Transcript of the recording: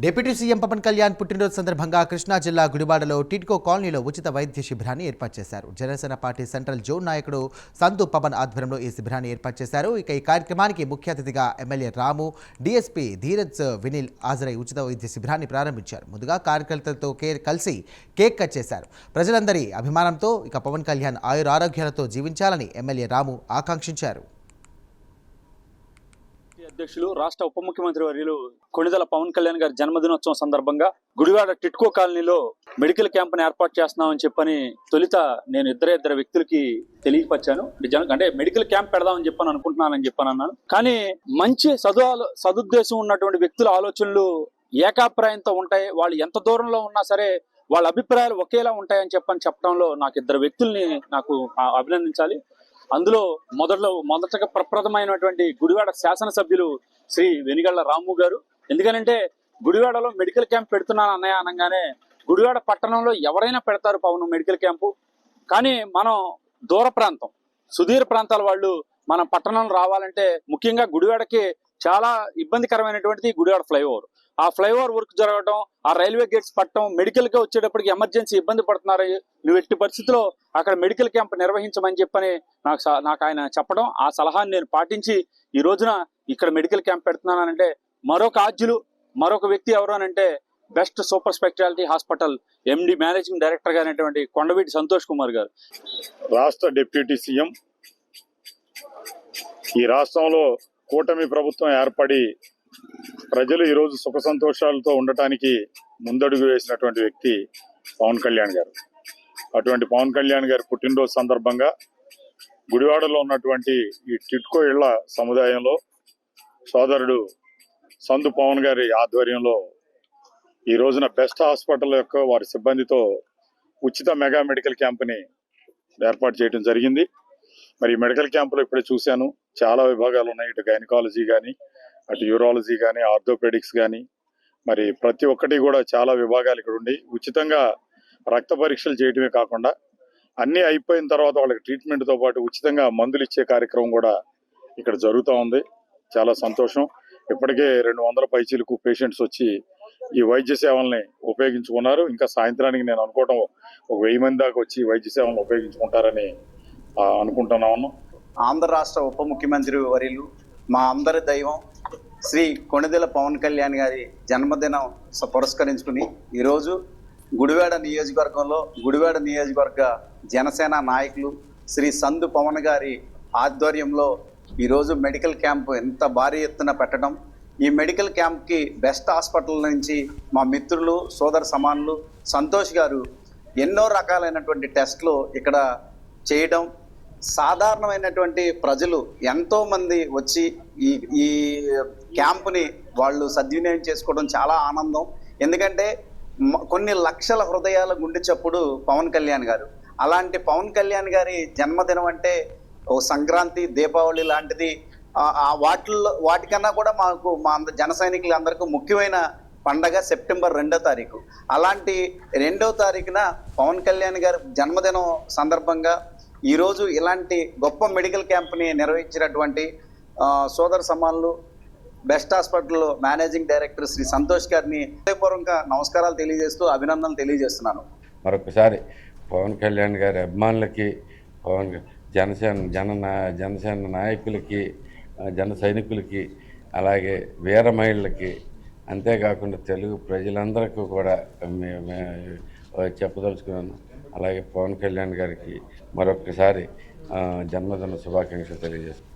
Deputy CM Pawan Kalyan పుట్టినరోజు సందర్భంగా కృష్ణా జిల్లా గుడివాడలో టిడ్కో కాలనీలో ఉచిత వైద్య శిబిరాన్ని ఏర్పాటు చేశారు. జనసేన పార్టీ సెంట్రల్ జోన్ నాయకుడు సంతు పవన్ ఆధ్వర్యంలో ఈ శిబిరాన్ని ఏర్పాటు చేశారు. ఇక ఈ కార్యక్రమానికి ముఖ్య అతిథిగా ఎమ్మెల్యే రాము డీఎస్పీ ధీరజ్ వినిల్ హాజరై ఉచిత వైద్య శిబిరాన్ని ప్రారంభించారు. ముందుగా కార్యకర్తలతో కేర్ కలిసి కేక్ కట్ చేశారు. ప్రజలందరి అభిమానంతో ఇక పవన్ కళ్యాణ్ ఆయుర ఆరోగ్యాలతో జీవించాలని ఎమ్మెల్యే రాము ఆకాంక్షించారు. అధ్యక్షులు రాష్ట్ర ఉప ముఖ్యమంత్రి వర్యులు కొణిదల పవన్ కళ్యాణ్ గారి జన్మదినోత్సవం సందర్భంగా గుడివాడ టిట్కో కాలనీలో మెడికల్ క్యాంప్ని ఏర్పాటు చేస్తున్నామని చెప్పని తొలిత నేను ఇద్దరే ఇద్దరు వ్యక్తులకి తెలియపరిచాను. నిజం- అంటే మెడికల్ క్యాంప్ పెడదామని చెప్పని అనుకుంటున్నానని చెప్పాను అన్నాను. కానీ మంచి సదు సదుద్దేశం ఉన్నటువంటి వ్యక్తుల ఆలోచనలు ఏకాభిప్రాయంతో ఉంటాయి. వాళ్ళు ఎంత దూరంలో ఉన్నా సరే వాళ్ళ అభిప్రాయాలు ఒకేలా ఉంటాయని చెప్పని చెప్పడంలో నాకు ఇద్దరు వ్యక్తుల్ని నాకు అభినందించాలి. అందులో మొదట్లో మొదటగా ప్రప్రథమైనటువంటి గుడివాడ శాసనసభ్యులు శ్రీ వెనిగళ్ళ రాము గారు. ఎందుకనంటే గుడివాడలో మెడికల్ క్యాంప్ పెడుతున్నాను అన్నయ్య అనగానే గుడివాడ పట్టణంలో ఎవరైనా పెడతారు పవన్ మెడికల్ క్యాంపు. కానీ మనం దూర ప్రాంతం సుదీర ప్రాంతాల వాళ్ళు మన పట్టణం రావాలంటే ముఖ్యంగా గుడివాడకి చాలా ఇబ్బందికరమైనటువంటిది గుడివాడ ఫ్లైఓవర్. ఆ ఫ్లైఓవర్ వర్క్ జరగడం ఆ రైల్వే గేట్స్ పట్టడం మెడికల్ వచ్చేటప్పటికి ఎమర్జెన్సీ ఇబ్బంది పడుతున్నారు. నువ్వు ఎట్టి పరిస్థితిలో అక్కడ మెడికల్ క్యాంప్ నిర్వహించమని చెప్పని నాకు స- నాకు ఆయన చెప్పడం ఆ సలహాని నేను పాటించి ఈ రోజున ఇక్కడ మెడికల్ క్యాంప్ పెడుతున్నానంటే మరొక ఆద్యులు మరొక వ్యక్తి ఎవరు అంటే best super speciality hospital MD managing డైరెక్టర్గా కొండవీటి సంతోష్ కుమార్ గారు. రాష్ట్ర డిప్యూటీ సీఎం ఈ రాష్ట్రంలో కూటమి ప్రభుత్వం ఏర్పడి ప్రజలు ఈరోజు సుఖ సంతోషాలతో ఉండటానికి ముందడుగు వేసినటువంటి వ్యక్తి పవన్ కళ్యాణ్ గారు. అటువంటి పవన్ కళ్యాణ్ గారి పుట్టినరోజు సందర్భంగా గుడివాడలో ఉన్నటువంటి ఈ టిట్కో ఇళ్ళ సముదాయంలో సోదరుడు సందు పవన్ గారి ఆధ్వర్యంలో ఈ రోజున బెస్ట్ హాస్పిటల్ యొక్క వారి సిబ్బందితో ఉచిత మెగా మెడికల్ క్యాంప్ని ఏర్పాటు చేయడం జరిగింది. మరి మెడికల్ క్యాంపులో ఇప్పుడే చూశాను చాలా విభాగాలు ఉన్నాయి. ఇటు గైనకాలజీ కానీ అటు యూరాలజీ కానీ ఆర్థోపెడిక్స్ కానీ మరి ప్రతి ఒక్కటి కూడా చాలా విభాగాలు ఇక్కడ ఉండి ఉచితంగా రక్త పరీక్షలు చేయటమే కాకుండా అన్నీ అయిపోయిన తర్వాత వాళ్ళకి ట్రీట్మెంట్తో పాటు ఉచితంగా మందులు ఇచ్చే కార్యక్రమం కూడా ఇక్కడ జరుగుతూ ఉంది. చాలా సంతోషం. ఇప్పటికే రెండు వందల పైచీలకు పేషెంట్స్ వచ్చి ఈ వైద్య సేవల్ని ఉపయోగించుకున్నారు. ఇంకా సాయంత్రానికి నేను అనుకోవటం ఒక వెయ్యి మంది దాకా వచ్చి వైద్య సేవలను ఉపయోగించుకుంటారని అనుకుంటున్నాను. ఆంధ్ర రాష్ట్ర ఉప ముఖ్యమంత్రి వర్యులు మా అందరి దైవం శ్రీ కొణిదెల పవన్ కళ్యాణ్ గారి జన్మదినం పురస్కరించుకుని ఈరోజు గుడివాడ నియోజకవర్గంలో గుడివాడ నియోజకవర్గ జనసేన నాయకులు శ్రీ సందు పవన్ గారి ఆధ్వర్యంలో ఈరోజు మెడికల్ క్యాంప్ ఎంత భారీ ఎత్తున పెట్టడం. ఈ మెడికల్ క్యాంప్కి బెస్ట్ హాస్పిటల్ నుంచి మా మిత్రులు సోదర సమానులు సంతోష్ గారు ఎన్నో రకాలైనటువంటి టెస్ట్లు ఇక్కడ చేయడం సాధారణమైనటువంటి ప్రజలు ఎంతో మంది వచ్చి ఈ ఈ క్యాంపుని వాళ్ళు సద్వినియోగం చేసుకోవడం చాలా ఆనందం. ఎందుకంటే కొన్ని లక్షల హృదయాల గుండె చప్పుడు పవన్ కళ్యాణ్ గారు. అలాంటి పవన్ కళ్యాణ్ గారి జన్మదినం అంటే ఓ సంక్రాంతి దీపావళి లాంటిది. ఆ వాటిల్లో వాటికన్నా కూడా మాకు మా అంద- జన సైనికులందరికీ ముఖ్యమైన పండగ సెప్టెంబర్ రెండో తారీఖు. అలాంటి రెండో తారీఖున పవన్ కళ్యాణ్ గారి జన్మదినం సందర్భంగా ఈరోజు ఇలాంటి గొప్ప మెడికల్ క్యాంప్ని నిర్వహించినటువంటి సోదర సమానులు best hospital managing director Shri Santosh గారిని హృదయపూర్వకంగా నమస్కారాలు తెలియజేస్తూ అభినందనలు తెలియజేస్తున్నాను. మరొకసారి పవన్ కళ్యాణ్ గారి అభిమానులకి పవన్ జనసేన జన జనసేన నాయకులకి జన సైనికులకి అలాగే వీర మహిళలకి అంతేకాకుండా తెలుగు ప్రజలందరికీ కూడా చెప్పదలుచుకున్నాను. అలాగే పవన్ కళ్యాణ్ గారికి మరొకసారి జన్మదిన శుభాకాంక్షలు తెలియజేస్తున్నాను.